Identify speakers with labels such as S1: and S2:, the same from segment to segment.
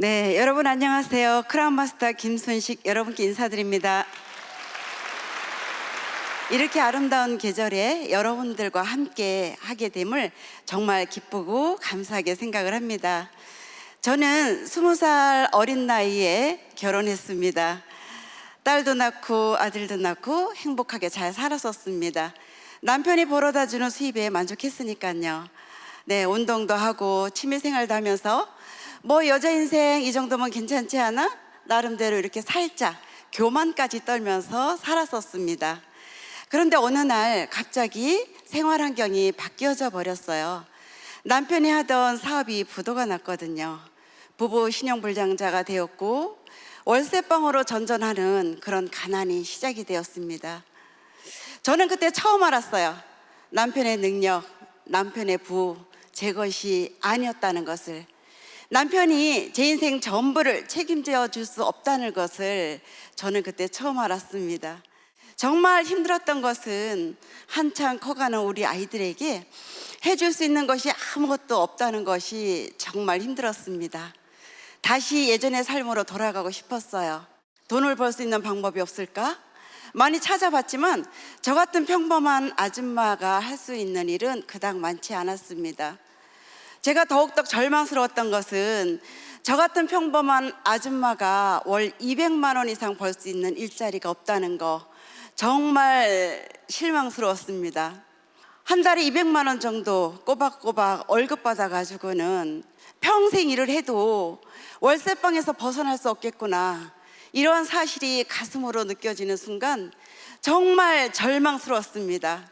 S1: 네, 여러분 안녕하세요. 크라운 마스터 김순식 여러분께 인사드립니다. 이렇게 아름다운 계절에 여러분들과 함께 하게 됨을 정말 기쁘고 감사하게 생각을 합니다. 저는 스무 살 어린 나이에 결혼했습니다. 딸도 낳고 아들도 낳고 행복하게 잘 살았었습니다. 남편이 벌어다 주는 수입에 만족했으니까요. 네, 운동도 하고 취미 생활도 하면서 뭐 여자 인생 이 정도면 괜찮지 않아? 나름대로 이렇게 살짝 교만까지 떨면서 살았었습니다. 그런데 어느 날 갑자기 생활 환경이 바뀌어져 버렸어요. 남편이 하던 사업이 부도가 났거든요. 부부 신용불량자가 되었고 월세방으로 전전하는 그런 가난이 시작이 되었습니다. 저는 그때 처음 알았어요. 남편의 능력, 남편의 부, 제 것이 아니었다는 것을. 남편이 제 인생 전부를 책임져 줄 수 없다는 것을 저는 그때 처음 알았습니다. 정말 힘들었던 것은 한창 커가는 우리 아이들에게 해줄 수 있는 것이 아무것도 없다는 것이 정말 힘들었습니다. 다시 예전의 삶으로 돌아가고 싶었어요. 돈을 벌 수 있는 방법이 없을까? 많이 찾아봤지만 저 같은 평범한 아줌마가 할 수 있는 일은 그닥 많지 않았습니다. 제가 더욱더 절망스러웠던 것은 저 같은 평범한 아줌마가 월 200만 원 이상 벌 수 있는 일자리가 없다는 거 정말 실망스러웠습니다. 한 달에 200만 원 정도 꼬박꼬박 월급 받아가지고는 평생 일을 해도 월세방에서 벗어날 수 없겠구나. 이러한 사실이 가슴으로 느껴지는 순간 정말 절망스러웠습니다.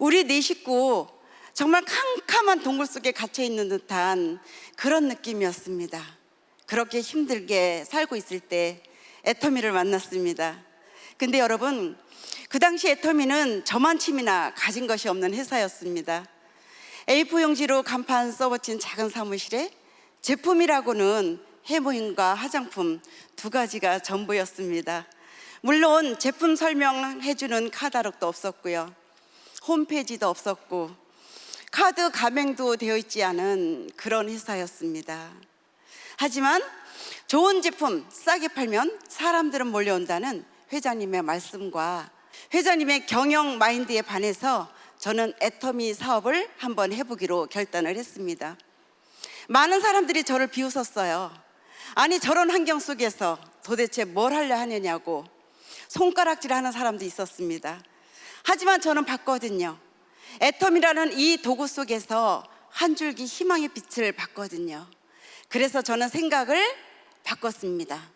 S1: 우리 네 식구 정말 캄캄한 동굴 속에 갇혀 있는 듯한 그런 느낌이었습니다. 그렇게 힘들게 살고 있을 때 애터미를 만났습니다. 근데 여러분, 그 당시 애터미는 저만침이나 가진 것이 없는 회사였습니다. A4 용지로 간판 써붙인 작은 사무실에 제품이라고는 해모임과 화장품 두 가지가 전부였습니다. 물론 제품 설명해주는 카다록도 없었고요. 홈페이지도 없었고 카드 가맹도 되어 있지 않은 그런 회사였습니다. 하지만 좋은 제품 싸게 팔면 사람들은 몰려온다는 회장님의 말씀과 회장님의 경영 마인드에 반해서 저는 애터미 사업을 한번 해보기로 결단을 했습니다. 많은 사람들이 저를 비웃었어요. 아니 저런 환경 속에서 도대체 뭘 하려 하느냐고 손가락질 하는 사람도 있었습니다. 하지만 저는 봤거든요. 애텀이라는 이 도구 속에서 한 줄기 희망의 빛을 봤거든요. 그래서 저는 생각을 바꿨습니다.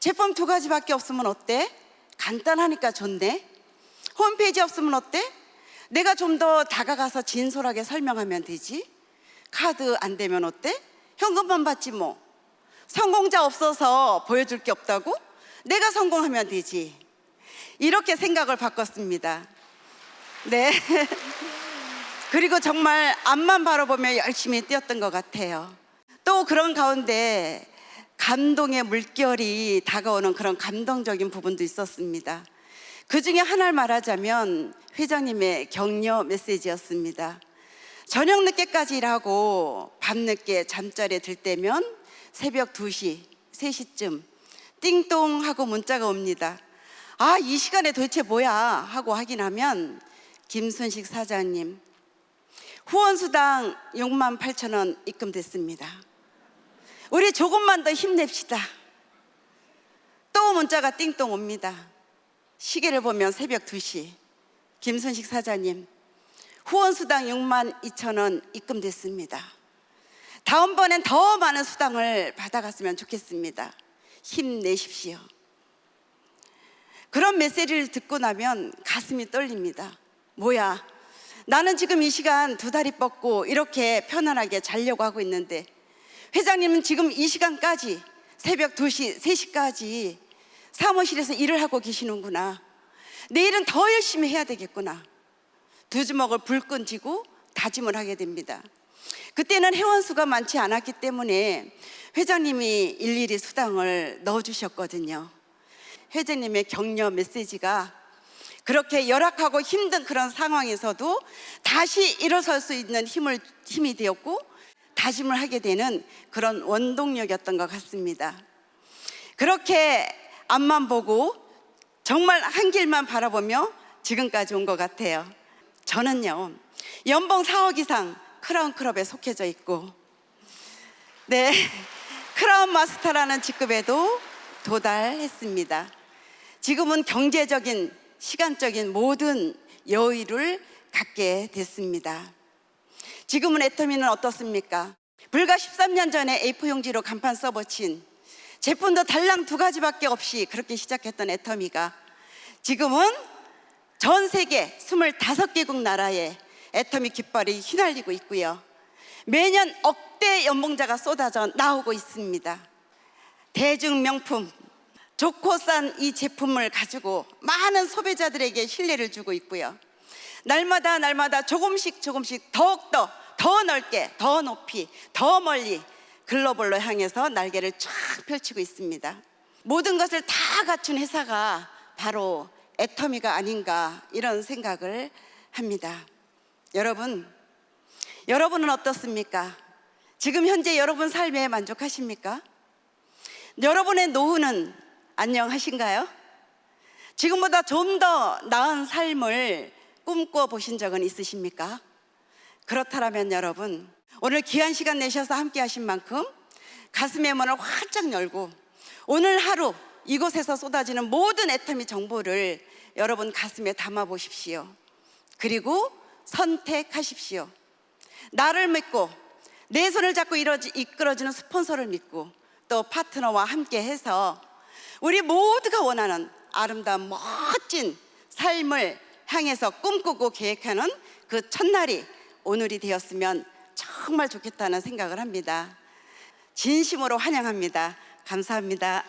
S1: 제품 두 가지밖에 없으면 어때? 간단하니까 좋네. 홈페이지 없으면 어때? 내가 좀 더 다가가서 진솔하게 설명하면 되지. 카드 안 되면 어때? 현금만 받지 뭐. 성공자 없어서 보여줄 게 없다고? 내가 성공하면 되지. 이렇게 생각을 바꿨습니다. 네. 그리고 정말 앞만 바라보며 열심히 뛰었던 것 같아요. 또 그런 가운데 감동의 물결이 다가오는 그런 감동적인 부분도 있었습니다. 그 중에 하나를 말하자면 회장님의 격려 메시지였습니다. 저녁 늦게까지 일하고 밤늦게 잠자리에 들 때면 새벽 2시, 3시쯤 띵동 하고 문자가 옵니다. 아, 이 시간에 도대체 뭐야? 하고 확인하면 김순식 사장님 후원수당 6만 8천 원 입금됐습니다. 우리 조금만 더 힘냅시다. 또 문자가 띵동 옵니다. 시계를 보면 새벽 2시. 김순식 사장님, 후원수당 6만 2천 원 입금됐습니다. 다음번엔 더 많은 수당을 받아갔으면 좋겠습니다. 힘내십시오. 그런 메시지를 듣고 나면 가슴이 떨립니다. 뭐야? 나는 지금 이 시간 두 다리 뻗고 이렇게 편안하게 자려고 하고 있는데 회장님은 지금 이 시간까지 새벽 2시, 3시까지 사무실에서 일을 하고 계시는구나. 내일은 더 열심히 해야 되겠구나. 두 주먹을 불끈 쥐고 다짐을 하게 됩니다. 그때는 회원수가 많지 않았기 때문에 회장님이 일일이 수당을 넣어주셨거든요. 회장님의 격려 메시지가 그렇게 열악하고 힘든 그런 상황에서도 다시 일어설 수 있는 힘을 힘이 되었고 다짐을 하게 되는 그런 원동력이었던 것 같습니다. 그렇게 앞만 보고 정말 한 길만 바라보며 지금까지 온 것 같아요. 저는요, 연봉 4억 이상 크라운 클럽에 속해져 있고, 네, 크라운 마스터라는 직급에도 도달했습니다. 지금은 경제적인, 시간적인 모든 여유를 갖게 됐습니다. 지금은 애터미는 어떻습니까? 불과 13년 전에 A4 용지로 간판 써붙인 제품도 달랑 두 가지밖에 없이 그렇게 시작했던 애터미가 지금은 전 세계 25개국 나라에 애터미 깃발이 휘날리고 있고요. 매년 억대 연봉자가 쏟아져 나오고 있습니다. 대중 명품 좋고 싼 이 제품을 가지고 많은 소비자들에게 신뢰를 주고 있고요. 날마다 날마다 조금씩 조금씩 더욱더 더 넓게 더 높이 더 멀리 글로벌로 향해서 날개를 쫙 펼치고 있습니다. 모든 것을 다 갖춘 회사가 바로 애터미가 아닌가 이런 생각을 합니다. 여러분, 여러분은 어떻습니까? 지금 현재 여러분 삶에 만족하십니까? 여러분의 노후는 안녕하신가요? 지금보다 좀 더 나은 삶을 꿈꿔 보신 적은 있으십니까? 그렇다면 여러분, 오늘 귀한 시간 내셔서 함께 하신 만큼 가슴의 문을 활짝 열고 오늘 하루 이곳에서 쏟아지는 모든 애터미 정보를 여러분 가슴에 담아 보십시오. 그리고 선택하십시오. 나를 믿고 내 손을 잡고 이끌어주는 스폰서를 믿고 또 파트너와 함께 해서 우리 모두가 원하는 아름다운 멋진 삶을 향해서 꿈꾸고 계획하는 그 첫날이 오늘이 되었으면 정말 좋겠다는 생각을 합니다. 진심으로 환영합니다. 감사합니다.